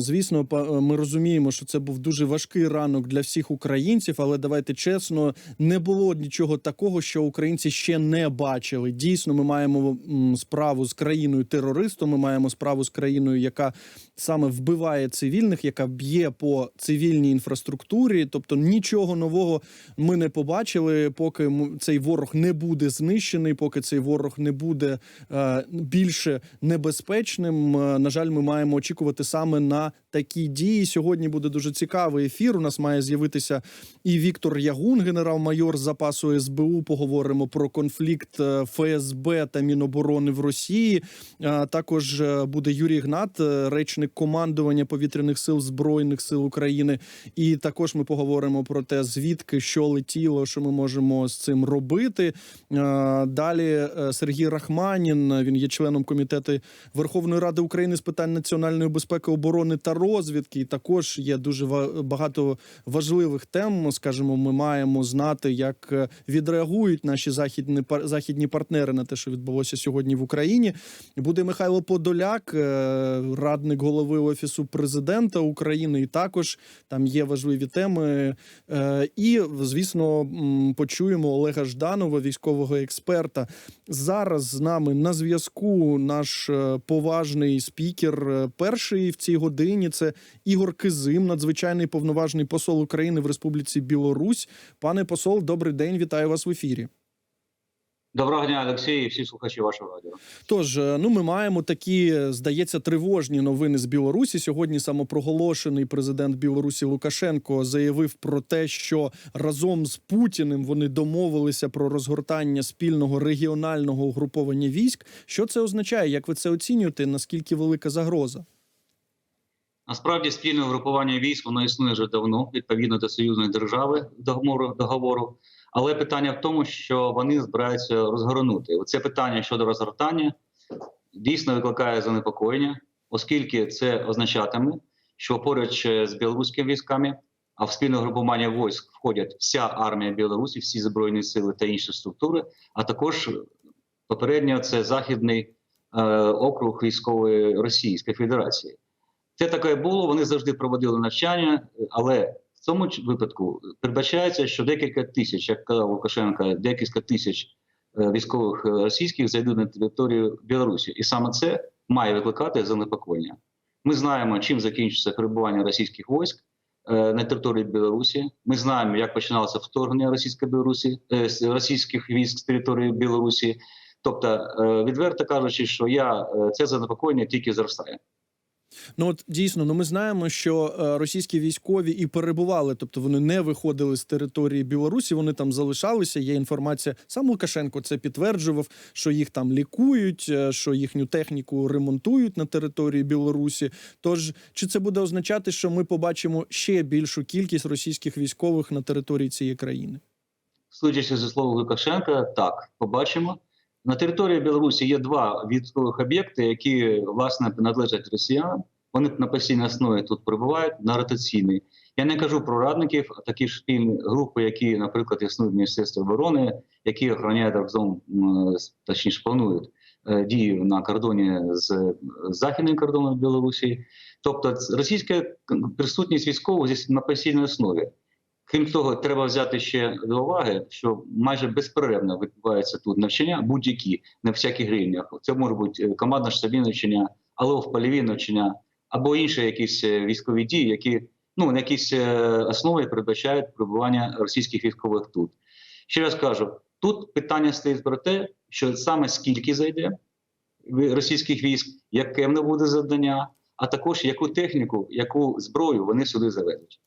Звісно, па- ми розуміємо, що це був дуже важкий ранок для всіх українців, але давайте чесно, не було нічого такого, що українці ще не бачили. Дійсно, ми маємо справу з країною терористом. Ми маємо справу з країною, яка саме вбиває цивільних, яка б'є по цивільній інфраструктурі. Тобто нічого нового ми не побачили, поки цей ворог не буде знищений, поки цей ворог не буде е, більше небезпечним. Е, На жаль, ми маємо очікувати саме на такі дії. Сьогодні буде дуже цікавий ефір. У нас має з'явитися і Віктор Ягун, генерал-майор запасу СБУ. Поговоримо про конфлікт е, ФСБ та Міноборони в Росії. Е, Також е, буде Юрій Гнат, е, речник командування повітряних сил збройних сил України. І також ми поговоримо про те, звідки що летіло, що ми можемо з цим робити. Далі е, Сергій Рахманін. Він є членом комітету Верховної Ради України з питань національної безпеки, оборони та розвідки. І також є дуже багато важливих тем. Скажімо, ми маємо знати, як е, відреагують наші західні західні партнери на те, що відбулося сьогодні в Україні. Буде Михайло Подоляк, е, радник голови офісу президента України. І також там є важливі теми. Е, І, звісно, почуємо Олега Жданова, військового експерта. Зараз з нами на зв'язку наш е, поважний спікер, е, перший в цій годині. Це Ігор Кизим, надзвичайний повноважний посол України в Республіці Білорусь. Пане посол, добрий день, вітаю вас в ефірі. Доброго дня, Олексій, і всі слухачі вашого радіо. Тож, е, ну ми маємо такі, е, здається, тривожні новини з Білорусі. Сьогодні самопроголошений президент Білорусі Лукашенко заявив про те, що разом з Путіним вони домовилися про розгортання спільного регіонального угруповання військ. Що це означає? Як ви це оцінюєте? Наскільки велика загроза? Насправді спільне групування військ воно існує вже давно відповідно до союзної держави договору договору. Але питання в тому, що вони збираються розгорнути. Це питання щодо розгортання дійсно викликає занепокоєння, оскільки це означатиме, що поруч з білоруськими військами, а в спільне групування військ входять вся армія Білорусі, всі збройні сили та інші структури, а також попередньо це західний е, округ військової Російської Федерації. Це таке було. Вони завжди проводили навчання, але цьому випадку передбачається, що декілька тисяч, як казав Лукашенко, декілька тисяч е, військових е, російських зайдуть на територію Білорусі, і саме це має викликати занепокоєння. Ми знаємо, чим закінчиться перебування російських військ е, на території Білорусі. Ми знаємо, як починалося вторгнення російської Білорусі російських військ з території Білорусі. Тобто, відверто кажучи, що я це занепокоєння тільки зростає. Ну от дійсно, ну ми знаємо, що е, російські військові і перебували, тобто вони не виходили з території Білорусі, вони там залишалися. Є інформація. Сам Лукашенко це підтверджував, що їх там лікують, е, що їхню техніку ремонтують на території Білорусі. Тож чи це буде означати, що ми побачимо ще більшу кількість російських військових на території цієї країни? Судячи зі слова Лукашенка, так побачимо. На території Білорусі є два військових об'єкти, які власне належать росіянам. Вони на постійній основі тут перебувають на ротаційній. Я не кажу про радників, а такі ж групи, які, наприклад, існують в Міністерстві оборони, які охороняють разом, точніше планують е, дії на кордоні з західним кордоном Білорусі. Тобто, російська присутність військових здесь на постійній основі. Крім того, треба взяти ще до уваги, що майже безперервно відбуваються тут навчання, будь-які на всяких рівнях. Це може бути е, командно штабні навчання, але в польові навчання, або інші якісь е, військові дії, які ну на якісь е, основі передбачають перебування російських військових тут. Ще раз кажу: тут питання стоїть про те, що саме скільки зайде російських військ, яке в буде завдання, а також яку техніку, яку зброю вони сюди заведуть.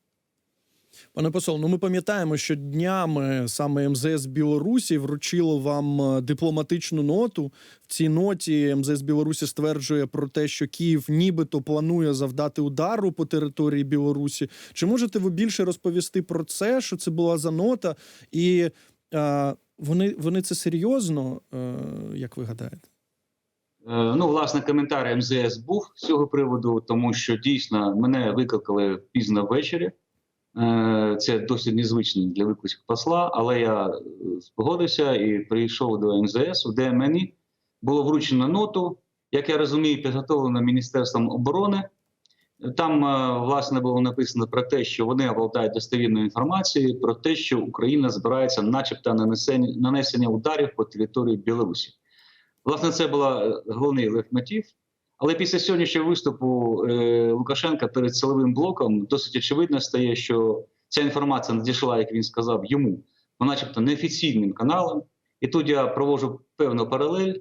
Пане посол, ну ми пам'ятаємо, що днями саме МЗС Білорусі вручило вам е, дипломатичну ноту. В цій ноті МЗС Білорусі стверджує про те, що Київ нібито планує завдати удару по території Білорусі. Чи можете ви більше розповісти про це? Що це була за нота? І е, вони, вони це серйозно, е, як ви гадаєте? Е, Ну, власне, коментар МЗС був з цього приводу, тому що дійсно мене викликали пізно ввечері. Е, Це досить незвично для викликів посла, але я е, спогодився і прийшов до МЗС, де мені було вручено ноту, як я розумію, підготовлено Міністерством оборони Там е, власне було написано про те, що вони обладають достовірною інформацією про те, що Україна збирається, начебто, нанесення нанесення ударів по території Білорусі. Власне, це був головний лейтмотив. Але після сьогоднішнього виступу е, Лукашенка перед силовим блоком досить очевидно стає, що ця інформація надійшла, як він сказав, йому, ну, начебто, неофіційним каналом. І тут я проводжу певну паралель.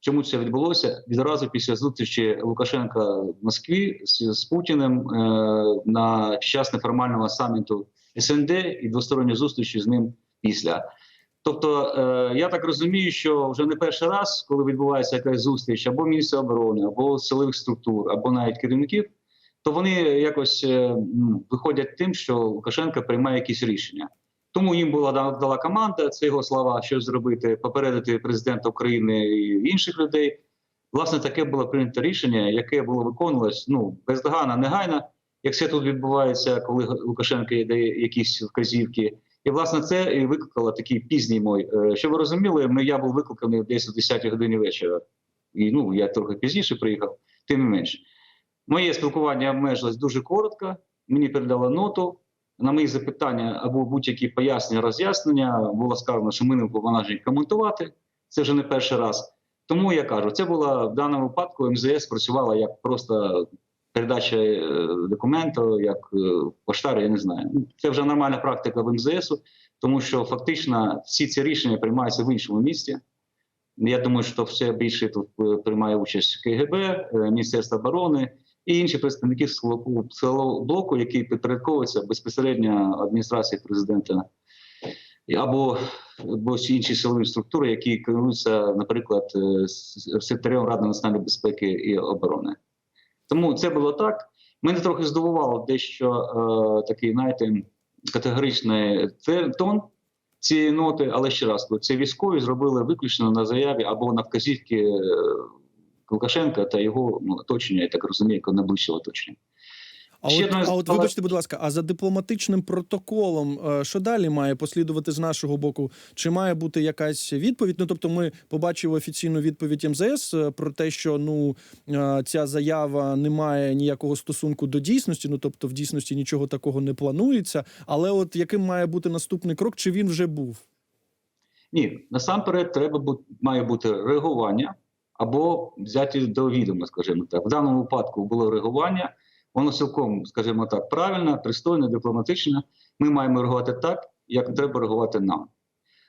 Чому це відбулося відразу після зустрічі Лукашенка в Москві з, з Путіним е, на час неформального саміту СНД і двосторонньої зустрічі з ним після. Тобто, е, я так розумію, що вже не перший раз, коли відбувається якась зустріч або міністра оборони, або силових структур, або навіть керівників, то вони якось е, виходять тим, що Лукашенко приймає якісь рішення. Тому їм була да- дала команда, це його слова, що зробити, попередити президента України і інших людей. Власне, таке було прийнято рішення, яке було виконувалось ну бездоганно, негайно, як все тут відбувається, коли Лукашенко дає якісь вказівки. І власне це і викликало такий пізній мой. Е, Щоб ви розуміли, ми я був викликаний десь о 10 годині вечора. І ну я трохи пізніше приїхав, тим не менше. Моє спілкування обмежилось дуже коротко. Мені передали ноту. На мої запитання або будь-які пояснення, роз'яснення було сказано, що ми не уповноважені коментувати. Це вже не перший раз. Тому я кажу, це була в даному випадку МЗС працювала як просто передача е, документу, як е, поштар, я не знаю. Ну, Це вже нормальна практика в МЗС, тому що фактично всі ці рішення приймаються в іншому місці. Я думаю, що все більше тут е, приймає участь КГБ, Міністерство оборони і інші представники силового блоку, які підпорядковуються безпосередньо адміністрації президента або, або інші силові структури, які керуються, наприклад, секретарем Ради національної безпеки і оборони. Тому це було так. Мене трохи здивувало дещо е, такий, знаєте, категоричний те- тон цієї ноти, але ще раз, це військові зробили виключно на заяві або на вказівки е, Лукашенка та його ну, оточення, я так розумію, найближчого оточення. А Ще от, одна а от вибачте, будь ласка, а за дипломатичним протоколом, е, що далі має послідувати з нашого боку? Чи має бути якась відповідь? Ну тобто, ми побачили офіційну відповідь МЗС е, про те, що ну е, ця заява не має ніякого стосунку до дійсності. Ну тобто, в дійсності нічого такого не планується. Але от яким має бути наступний крок? Чи він вже був? Ні, насамперед треба бу- має бути реагування або взяти до відома, скажімо так. В даному випадку було реагування, воно цілком, скажімо так, правильно, пристойно, дипломатично. Ми маємо реагувати так, як треба реагувати нам.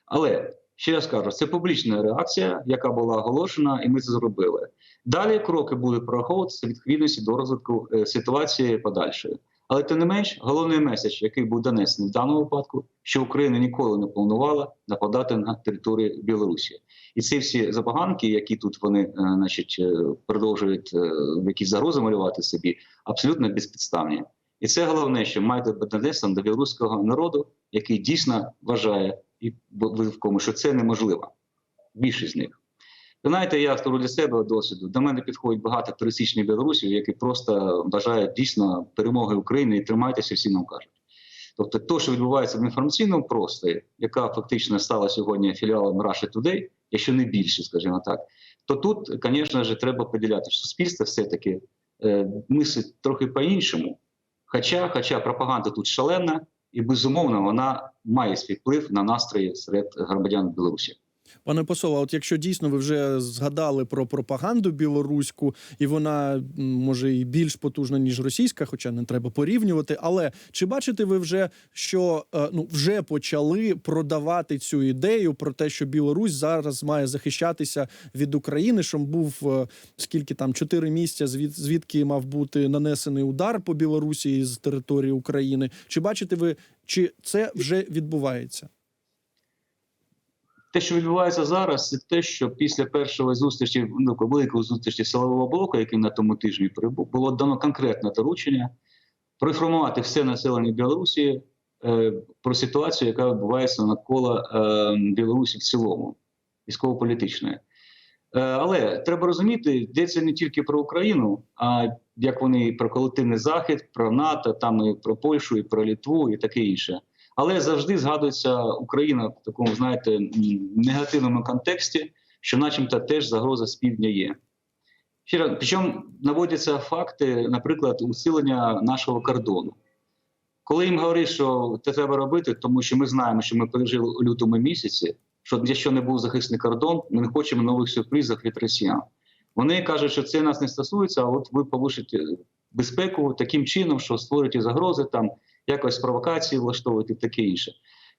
Але ще раз кажу, це публічна реакція, яка була оголошена, і ми це зробили. Далі кроки будуть прораховуватися відповідності до розвитку е, ситуації подальшої. Але тим не менш, головний меседж, який був донесений в даному випадку, що Україна ніколи не планувала нападати на територію Білорусі, і ці всі забаганки, які тут вони, е, значить, е, продовжують е, якісь загрози малювати собі, абсолютно безпідставні. І це головне, що має бути донесено до білоруського народу, який дійсно вважає і в кому, що це неможливо. Більшість з них. Знаєте, я скажу для себе досвіду. До мене підходять багато пересічних білорусів, які просто бажають дійсно перемоги України і тримайтеся, всі нам кажуть. Тобто, то, що відбувається в інформаційному просторі, яка фактично стала сьогодні філіалом Russia Today, якщо не більше, скажімо так, то тут, звісно ж, треба поділяти. що Суспільство все-таки е, мислить трохи по-іншому. Хоча, хоча пропаганда тут шалена, і безумовно вона має свій вплив на настрої серед громадян Білорусі. Пане посол, а от якщо дійсно ви вже згадали про пропаганду білоруську, і вона може і більш потужна ніж російська, хоча не треба порівнювати. Але чи бачите ви вже, що е, ну вже почали продавати цю ідею про те, що Білорусь зараз має захищатися від України, щоб був е, скільки там чотири місця, звід, звідки мав бути нанесений удар по Білорусі з території України? Чи бачите ви, чи це вже відбувається? Те, що відбувається зараз, це те, що після першої зустрічі, ну великої зустрічі силового блоку, який на тому тижні прибув, було дано конкретне доручення проінформувати все населення Білорусі е, про ситуацію, яка відбувається навколо е, Білорусі в цілому, військово-політичної. Е, але треба розуміти, йдеться не тільки про Україну, а як вони і про колективний захід, про НАТО, там і про Польщу, і про Літву, і таке інше. Але завжди згадується Україна в такому, знаєте, негативному контексті, що, начебто, теж загроза з півдня є. Причому наводяться факти, наприклад, усилення нашого кордону. Коли їм говорять, що це треба робити, тому що ми знаємо, що ми пережили у лютому місяці, що якщо не був захисний кордон, ми не хочемо нових сюрпризів від росіян. Вони кажуть, що це нас не стосується, а от ви повишите безпеку таким чином, що створюєте загрози, там якось провокації влаштовуєте, таке інше.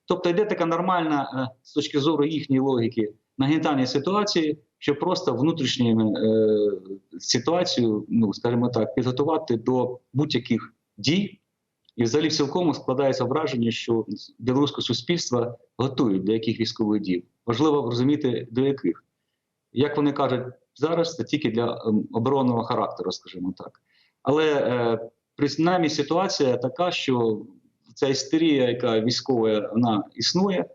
Тобто йде така нормальна е, з точки зору їхньої логіки нагнітання ситуації, щоб просто внутрішню е, ситуацію, ну скажімо так, підготувати до будь-яких дій. І взагалі в цілкому складається враження, що білоруське суспільство готують до яких військових дій. Важливо розуміти, до яких. Як вони кажуть, зараз це тільки для ем, оборонного характеру, скажімо так. Але е, принаймні ситуація така, що ця істерія, яка військова, вона існує,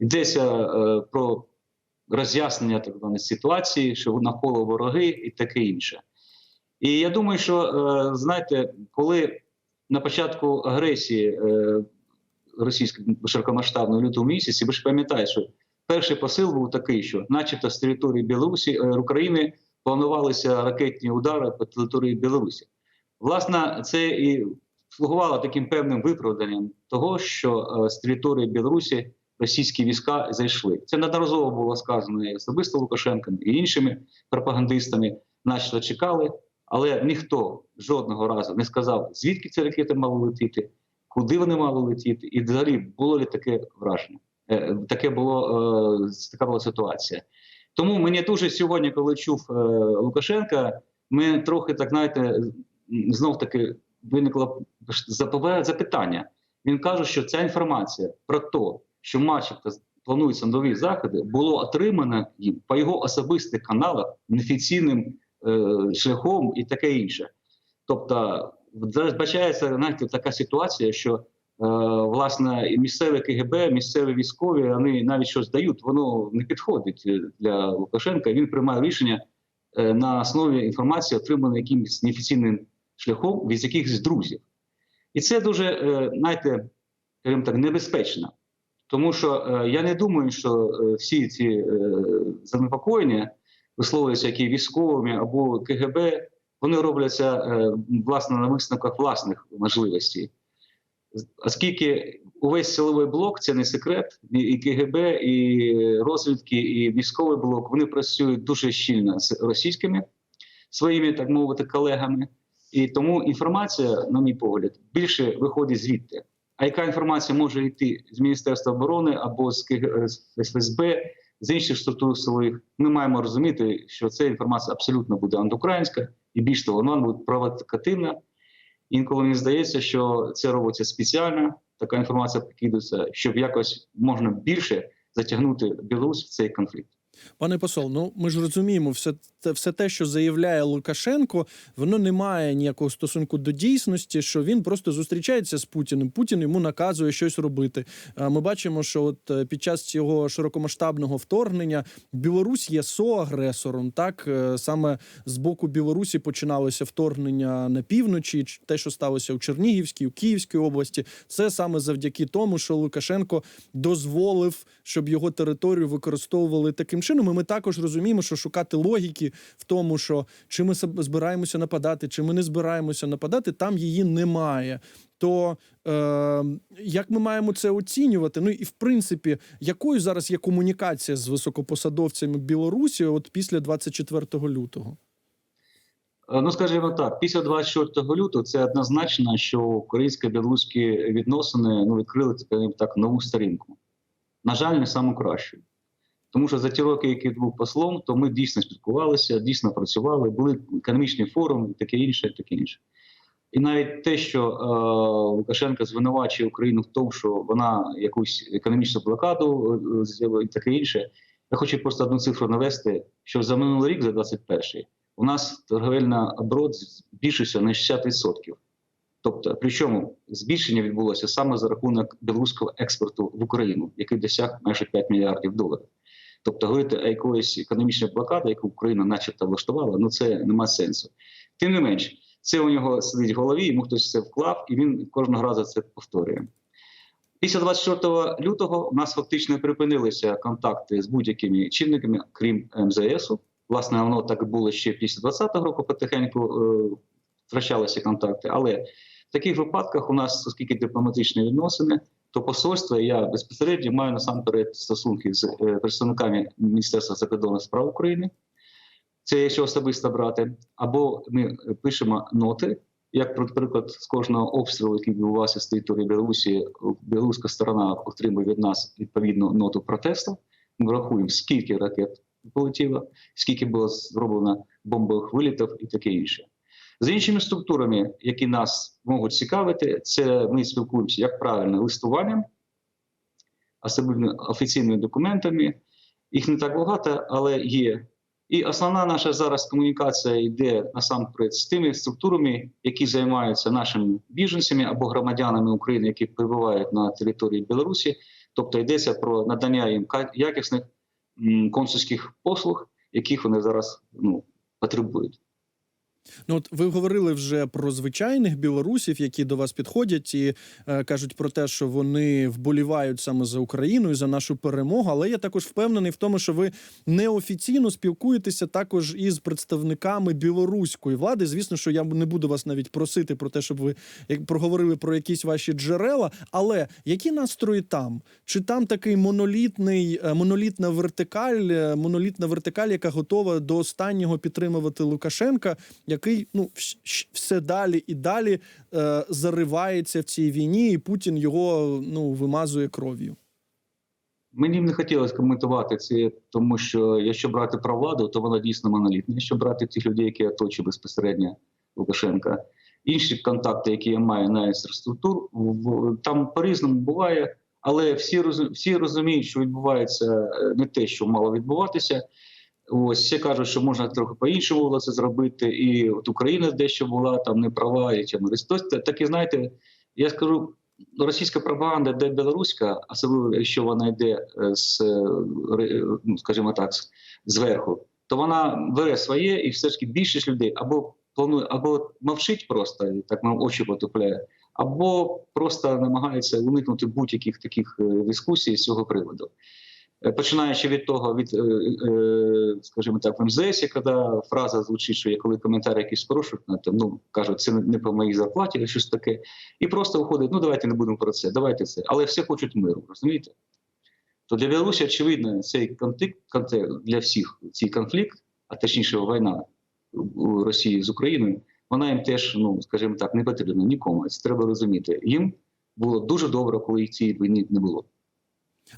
йдеться е, про роз'яснення так званої ситуації, що навколо вороги і таке інше. І я думаю, що е, знаєте, коли на початку агресії е, російської широкомасштабної лютому місяці, ви ж пам'ятаєте, що перший посил був такий, що, начебто, з території Білорусі е, України планувалися ракетні удари по території Білорусі. Власне, це і слугувало таким певним виправданням того, що е, з території Білорусі російські війська зайшли. Це неодноразово було сказано і особисто Лукашенком і іншими пропагандистами, начебто чекали, але ніхто жодного разу не сказав, звідки ці ракети мали летіти, куди вони мали летіти, і взагалі було ли таке враження. Е, Таке було е, така була ситуація. Тому мені дуже сьогодні, коли чув Лукашенка, ми трохи так знаєте, знов таки виникло запитання. Він каже, що ця інформація про те, що начебто плануються нові заходи, було отримано їм по його особистих каналах неофіційним е, шляхом і таке інше. Тобто, зараз бачається знаєте, така ситуація, що е, власне місцеве КГБ, місцеві військові, вони навіть щось дають, воно не підходить для Лукашенка. Він приймає рішення е, на основі інформації, отриманої якимось неофіційним шляхом від якихось друзів. І це дуже, е, знаєте, скажімо так, небезпечно. Тому що е, я не думаю, що е, всі ці занепокоєння висловлюються які військовими або КГБ, вони робляться власне на висновках власних можливостей. Оскільки увесь силовий блок це не секрет, і КГБ, і розвідки, і військовий блок вони працюють дуже щільно з російськими своїми, так мовити, колегами. І тому інформація, на мій погляд, більше виходить звідти. А яка інформація може йти з Міністерства оборони або з КГ- з ФСБ, з інших структур силових? Ми маємо розуміти, що ця інформація абсолютно буде антиукраїнська, і більш того, вона буде провокативна. Інколи мені здається, що це робиться спеціально. Така інформація покидується, щоб якось можна більше затягнути Білорусь в цей конфлікт. Пане посол, ну ми ж розуміємо, все те, все те, що заявляє Лукашенко, воно не має ніякого стосунку до дійсності, що він просто зустрічається з Путіним. Путін йому наказує щось робити. Ми бачимо, що от е, під час цього широкомасштабного вторгнення Білорусь є соагресором. Так Е, саме з боку Білорусі починалося вторгнення на півночі. Те, що сталося у Чернігівській, у Київській області, це саме завдяки тому, що Лукашенко дозволив, щоб його територію використовували таким чином. І ми також розуміємо, що шукати логіки в тому, що чи ми збираємося нападати, чи ми не збираємося нападати, там її немає. То е, як ми маємо це оцінювати? Ну і в принципі, якою зараз є комунікація з високопосадовцями Білорусі, от після 24 лютого? Е, Ну, скажімо так, після 24 лютого це однозначно, що українсько-білоруські відносини ну, відкрили так нову сторінку. На жаль, не саму кращу. Тому що за ті роки, які був послом, то ми дійсно спілкувалися, дійсно працювали, були економічні форуми, і таке інше, і таке інше. І навіть те, що е, Лукашенко звинувачує Україну в тому, що вона якусь економічну блокаду е, зробила і таке інше. Я хочу просто одну цифру навести, що за минулий рік, за 21-й, у нас торговельна оборот збільшився на 60%. Тобто, причому збільшення відбулося саме за рахунок білоруського експорту в Україну, який досяг майже 5 мільярдів доларів. Тобто, говорити о якоїсь економічної блокади, яку Україна начебто влаштувала, ну це нема сенсу. Тим не менш, це у нього сидить в голові, йому хтось це вклав, і він кожного разу це повторює. Після 24 лютого у нас фактично припинилися контакти з будь-якими чинниками, крім МЗСу. власне, воно так було ще після 20-го року, потихеньку е, втрачалися контакти. Але в таких випадках у нас, оскільки дипломатичні відносини, то посольство я безпосередньо маю насамперед стосунки з е, представниками Міністерства закордонних справ України. Це якщо особисто брати, або ми пишемо ноти, як наприклад, з кожного обстрілу, який відбувався з території Білорусі, білоруська сторона отримує від нас відповідну ноту протесту. Ми рахуємо, скільки ракет полетіло, скільки було зроблено бомбових вилітів і таке інше. З іншими структурами, які нас можуть цікавити, це ми спілкуємося як правильно листуванням, особливо офіційними документами. Їх не так багато, але є. І основна наша зараз комунікація йде насамперед з тими структурами, які займаються нашими біженцями або громадянами України, які перебувають на території Білорусі. Тобто йдеться про надання їм якісних консульських послуг, яких вони зараз ну, потребують. Ну, от ви говорили вже про звичайних білорусів, які до вас підходять і е, кажуть про те, що вони вболівають саме за Україну і за нашу перемогу. Але я також впевнений в тому, що ви неофіційно спілкуєтеся також із представниками білоруської влади. Звісно, що я не буду вас навіть просити про те, щоб ви проговорили про якісь ваші джерела. Але які настрої там? Чи там такий монолітний, е, монолітна вертикаль, е, монолітна вертикаль, яка готова до останнього підтримувати Лукашенка? Який ну все далі і далі е, заривається в цій війні, і Путін його ну вимазує кров'ю. Мені б не хотілося коментувати це, тому що якщо брати про владу, то вона дійсно монолітна. Якщо брати тих людей, які оточують безпосередньо Лукашенка, інші контакти, які я маю на інфраструктуру, там по-різному буває, але всі всі розуміють, що відбувається е, не те, що мало відбуватися. Ось всі кажуть, що можна трохи по-іншому було це зробити, і от Україна дещо була там не права і. Тобто, так і знаєте, я скажу, російська пропаганда, де білоруська, особливо якщо вона йде е, з, е, ре- ну, скажімо так, зверху, то вона бере своє, і все ж таки більшість людей або планує, або мовчить просто, і так нам очі потупляє, або просто намагається уникнути будь-яких таких е, дискусій з цього приводу. Е, Починаючи від того, від, е, е, скажімо так, в МЗС, коли фраза звучить, що я коли коментар якийсь порушують, то, ну кажуть, це не по моїй зарплаті, або щось таке, і просто виходить, ну давайте не будемо про це, давайте це. Але всі хочуть миру, розумієте? То для Білорусі, очевидно, цей конфлікт, контекст для всіх цей конфлікт, а точніше війна Росії з Україною, вона їм теж, ну скажімо так, не потрібна нікому. Це треба розуміти. Їм було дуже добре, коли цієї війни не було.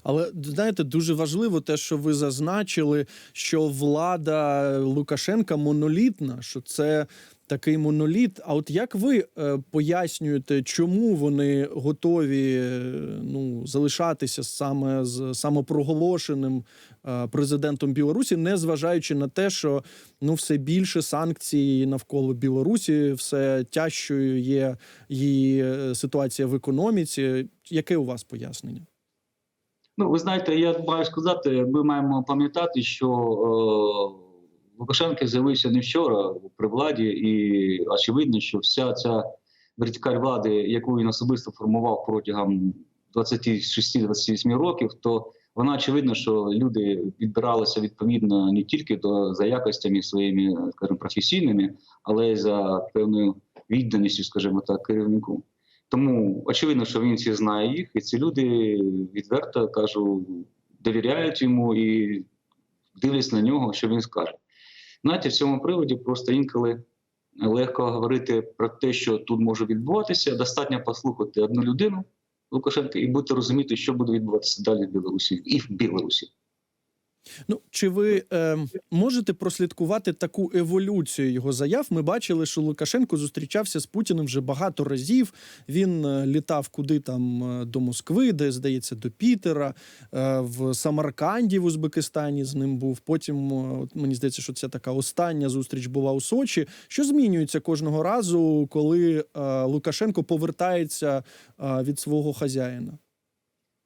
Але знаєте, дуже важливо те, що ви зазначили, що влада Лукашенка монолітна, що це такий моноліт. А от як ви е, пояснюєте, чому вони готові е, ну залишатися саме з самопроголошеним е, президентом Білорусі, не зважаючи на те, що ну все більше санкцій навколо Білорусі, все тяжчою є її е, ситуація в економіці. Яке у вас пояснення? Ну, ви знаєте, я маю сказати, ми маємо пам'ятати, що е, Лукашенко з'явився не вчора при владі, і очевидно, що вся ця вертикаль влади, яку він особисто формував протягом 26-28 років, то вона очевидно, що люди відбиралися відповідно не тільки до за якостями своїми, скажімо, професійними, але й за певною відданістю, скажімо так, керівнику. Тому очевидно, що він всі знає їх, і ці люди відверто кажу, довіряють йому і дивляться на нього, що він скаже. Знаєте, в цьому приводі просто інколи легко говорити про те, що тут може відбуватися. Достатньо послухати одну людину Лукашенка і будете розуміти, що буде відбуватися далі в Білорусі і в Білорусі. Ну чи ви е, можете прослідкувати таку еволюцію його заяв? Ми бачили, що Лукашенко зустрічався з Путіним вже багато разів. Він е, літав куди там е, до Москви, де здається, до Пітера, е, в Самарканді в Узбекистані з ним був. Потім е, от мені здається, що це така остання зустріч була у Сочі. Що змінюється кожного разу, коли е, Лукашенко повертається е, від свого хазяїна?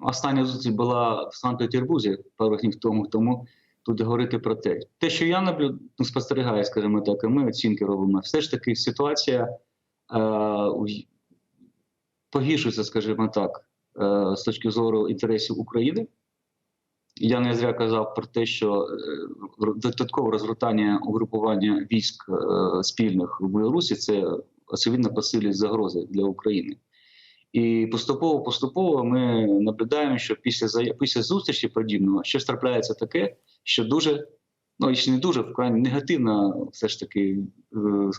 Остання зустріч була в Санкт-Петербурзі пару днів тому, тому тут говорити про те. Те, що я наблю... ну, спостерігаю, скажімо так, і ми оцінки робимо, все ж таки ситуація е, погіршується, скажімо так, е, з точки зору інтересів України. Я не зря казав про те, що е, додаткове розгортання угрупування військ е, спільних в Білорусі це очевидно посилює загрози для України. І поступово поступово ми наблюдаємо, що після після зустрічі подібного щось трапляється таке, що дуже, ну і не дуже вкрай негативно, все ж таки е,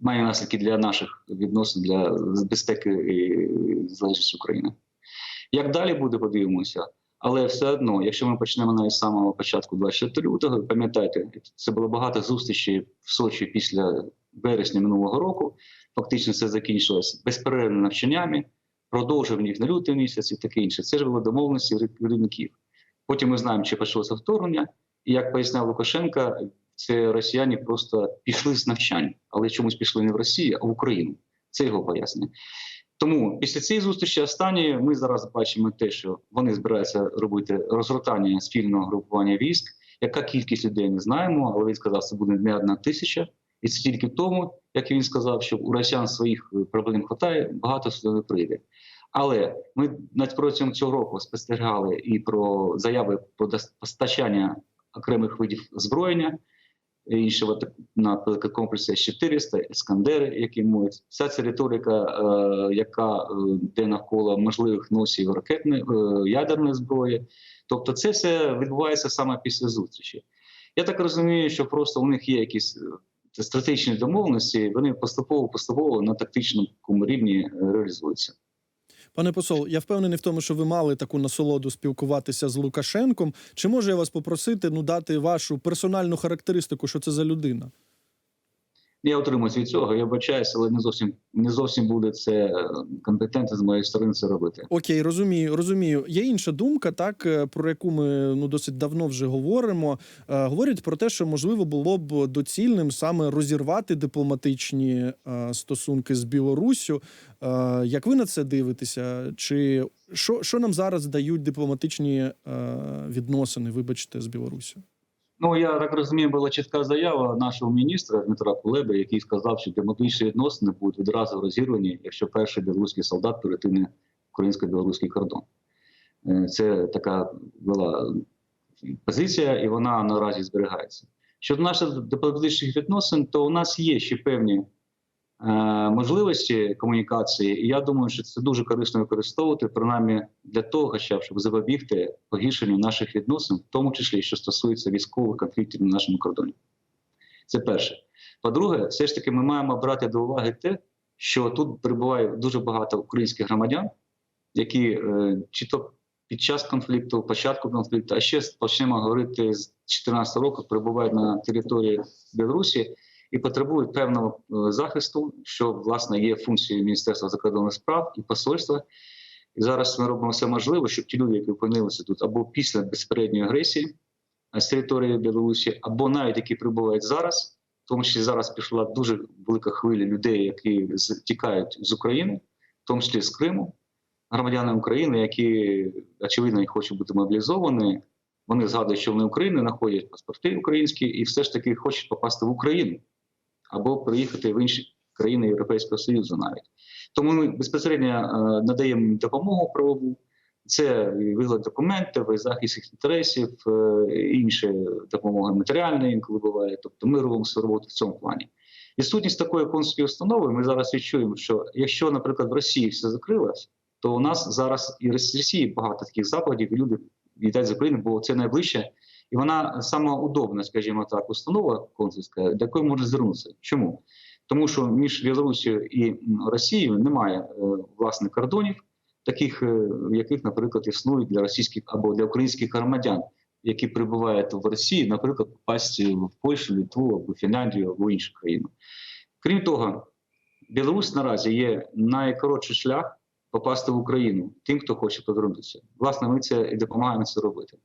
має наслідки для наших відносин для безпеки і залежності України. Як далі буде, подивимося. Але все одно, якщо ми почнемо навіть з самого початку 24 лютого, пам'ятайте, це було багато зустрічей в Сочі після вересня минулого року. Фактично це закінчилось безперервними навчаннями, продовжив їх на лютий місяць і таке інше. Це ж було домовленості керівників. Потім ми знаємо, чи почалося вторгнення, і як поясняв Лукашенка, це росіяни просто пішли з навчань, але чомусь пішли не в Росію, а в Україну. Це його пояснення. Тому після цієї зустрічі останньої ми зараз бачимо те, що вони збираються робити розгортання спільного групування військ. Яка кількість людей не знаємо, але він сказав, що це буде не одна тисяча, і це тільки в тому, як він сказав, що у росіян своїх проблем хватає, багато сюди не прийде. Але ми протягом цього року спостерігали і про заяви про постачання окремих видів озброєння, іншого так- наприклад, комплексу С-400, Ескандери, які можуть. Вся ця риторика, е, яка е, йде навколо можливих носів ракетної е, ядерної зброї. Тобто, це все відбувається саме після зустрічі. Я так розумію, що просто у них є якісь е, стратегічні домовленості, вони поступово поступово на тактичному рівні е, реалізуються. Пане посол, я впевнений в тому, що ви мали таку насолоду спілкуватися з Лукашенком. Чи можу я вас попросити ну дати вашу персональну характеристику, що це за людина? Я утримуюсь від цього, я бачаюся, але не зовсім не зовсім буде це е, компетентно з моєї сторони це робити. Окей, розумію, розумію. Є інша думка, так е, про яку ми ну досить давно вже говоримо. Е, говорять про те, що можливо було б доцільним саме розірвати дипломатичні е, стосунки з Білоруссю. Е, як ви на це дивитеся? Чи що, що нам зараз дають дипломатичні е, відносини? Вибачте, з Білоруссю? Ну я так розумію, була чітка заява нашого міністра Дмитра Кулеби, який сказав, що дипломатичні відносини будуть відразу розірвані, якщо перший білоруський солдат перетине українсько-білоруський кордон. Е, Це така була позиція, і вона наразі зберігається. Щодо наших дипломатичних відносин, то у нас є ще певні можливості комунікації, і я думаю, що це дуже корисно використовувати, принаймні для того, щоб запобігти погіршенню наших відносин, в тому числі що стосується військових конфліктів на нашому кордоні. Це перше. По-друге, все ж таки, ми маємо брати до уваги те, що тут перебуває дуже багато українських громадян, які е, чи то під час конфлікту, початку конфлікту, а ще почнемо говорити з 2014 року, перебувають на території Білорусі і потребують певного е, захисту, що власне є функцією Міністерства закордонних справ і посольства. І зараз ми робимо все можливе, щоб ті люди, які опинилися тут або після безпередньої агресії е, з території Білорусі, або навіть які прибувають зараз, в тому числі зараз пішла дуже велика хвиля людей, які тікають з України, в тому числі з Криму, громадяни України, які очевидно хочуть бути мобілізовані. Вони згадують, що вони України знаходять паспорти українські і все ж таки хочуть попасти в Україну або приїхати в інші країни Європейського Союзу навіть. Тому ми безпосередньо е, надаємо допомогу правову. Це вигляд документів, і захист їх інтересів, е, і інша допомога матеріальна інколи буває. Тобто ми робимо свою роботу в цьому плані. Відсутність такої консульської установи, ми зараз відчуємо, що якщо, наприклад, в Росії все закрилось, то у нас зараз і з Росії багато таких западів, і люди їдять з України, бо це найближче. І вона сама удобна, скажімо так, установа консульська, до якої може звернутися. Чому? Тому що між Білорусією і Росією немає е, власних кордонів, таких, е, яких, наприклад, існують для російських або для українських громадян, які прибувають в Росії, наприклад, попасти в Польщу, Литву або Фінляндію або іншу країну. Крім того, Білорусь наразі є найкоротший шлях попасти в Україну тим, хто хоче повернутися. Власне, ми це і допомагаємо це робити.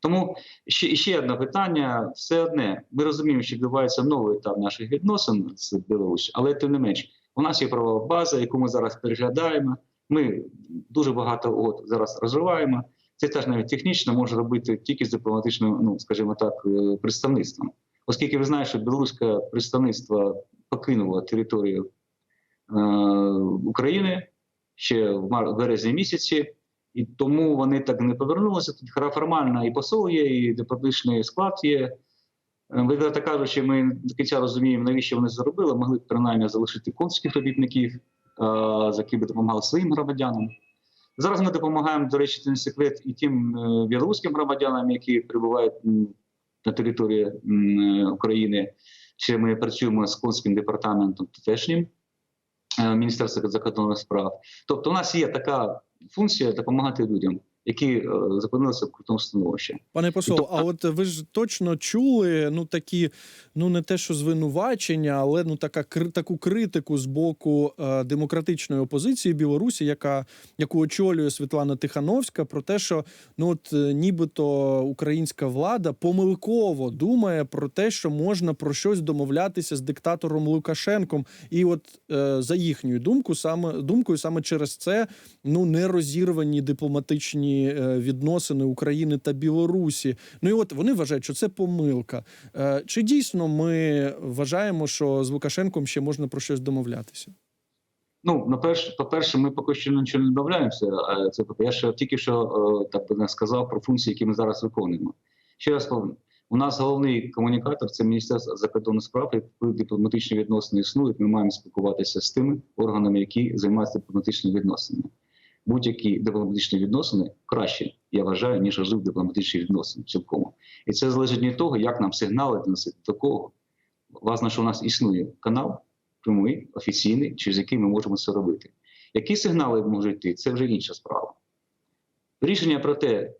Тому ще, ще одне питання: все одне. Ми розуміємо, що відбувається новий етап наших відносин з Білорусі, але тим не менш, у нас є правова база, яку ми зараз переглядаємо. Ми дуже багато угод зараз розвиваємо. Це теж навіть технічно може робити тільки з дипломатичним, ну скажімо так, е, представництвом, оскільки ви знаєте, що білоруське представництво покинуло територію е, України ще в березні місяці, І тому вони так не повернулися. Тут формально і посол є, і дипломатичний склад є. Е, Відверто кажучи, ми до кінця розуміємо, навіщо вони це зробили. Могли б принаймні залишити консульських робітників, е, за які би допомагали своїм громадянам. Зараз ми допомагаємо, до речі, це не секрет і тим е, білоруським громадянам, які перебувають на території України. Чи ми працюємо з конським департаментом тутешнім Міністерства закордонних справ. Тобто, у нас є така функція допомагати людям, які е, запинилися в крутому становищі. Пане посол, а от ви ж точно чули ну такі, ну не те, що звинувачення, але ну така таку критику з боку е, демократичної опозиції Білорусі, яка яку очолює Світлана Тихановська, про те, що ну от е, нібито українська влада помилково думає про те, що можна про щось домовлятися з диктатором Лукашенком, і от е, за їхньою думку, саме думкою, саме через це ну не розірвані дипломатичні е, відносини України та Білорусі. Ну і от вони вважають, що це помилка. Е, Чи дійсно ми вважаємо, що з Лукашенком ще можна про щось домовлятися? Ну, на перш, по-перше, ми поки що нічого не домовляємося. Це я ще тільки що е, так би сказав про функції, які ми зараз виконуємо. Ще раз повторю, у нас головний комунікатор це Міністерство закордонних справ. І дипломатичні відносини існують, ми маємо спілкуватися з тими органами, які займаються дипломатичними відносинами. Будь-які дипломатичні відносини краще, я вважаю, ніж розрив дипломатичних відносин цілком. І це залежить від того, як нам сигнали доносити до кого. Власне, що у нас існує канал прямий, офіційний, через який ми можемо це робити. Які сигнали можуть йти, це вже інша справа. Рішення про те,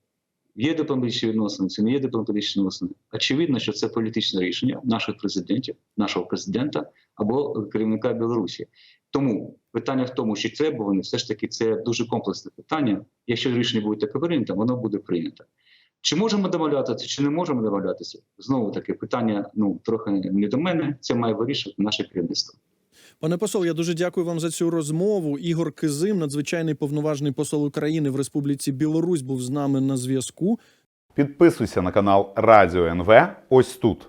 є дипломатичні відносини, чи не є дипломатичні відносини. Очевидно, що це політичне рішення наших президентів, нашого президента або керівника Білорусі. Тому питання в тому, чи треба вони, все ж таки це дуже комплексне питання. Якщо рішення буде таке прийнято, воно буде прийнято. Чи можемо домовлятися, чи не можемо домовлятися? Знову таки питання ну трохи не до мене. Це має вирішувати наше керівництво. Пане посол, я дуже дякую вам за цю розмову. Ігор Кизим, надзвичайний повноважний посол України в Республіці Білорусь, був з нами на зв'язку. Підписуйся на канал Радіо НВ ось тут.